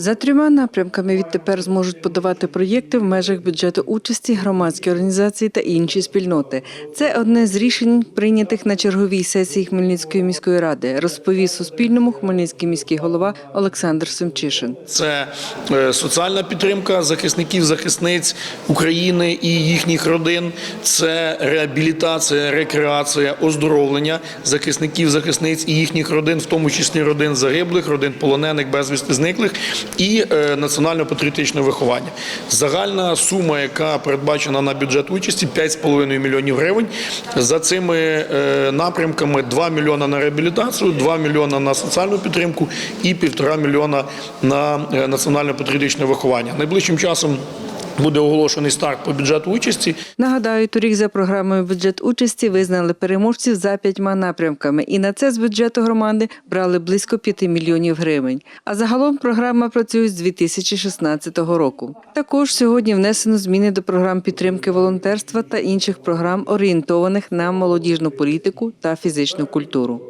За трьома напрямками відтепер зможуть подавати проєкти в межах бюджету участі громадські організації та інші спільноти. Це одне з рішень, прийнятих на черговій сесії Хмельницької міської ради, розповів Суспільному хмельницький міський голова Олександр Семчишин. Це е, соціальна підтримка захисників, захисниць України і їхніх родин. Це реабілітація, рекреація, оздоровлення захисників, захисниць і їхніх родин, в тому числі родин загиблих, родин полонених, безвісти зниклих, і е, національно-патріотичне виховання. Загальна сума, яка передбачена на бюджет участі, 5,5 мільйонів гривень. За цими е, напрямками 2 мільйона на реабілітацію, 2 мільйона на соціальну підтримку і 1,5 мільйона на е, національно-патріотичне виховання. Найближчим часом буде оголошений старт по бюджету участі. Нагадаю, торік за програмою бюджет участі визнали переможців за п'ятьма напрямками, і на це з бюджету громади брали близько 5 мільйонів гривень. А загалом програма працює з 2016 року. Також сьогодні внесено зміни до програм підтримки волонтерства та інших програм, орієнтованих на молодіжну політику та фізичну культуру.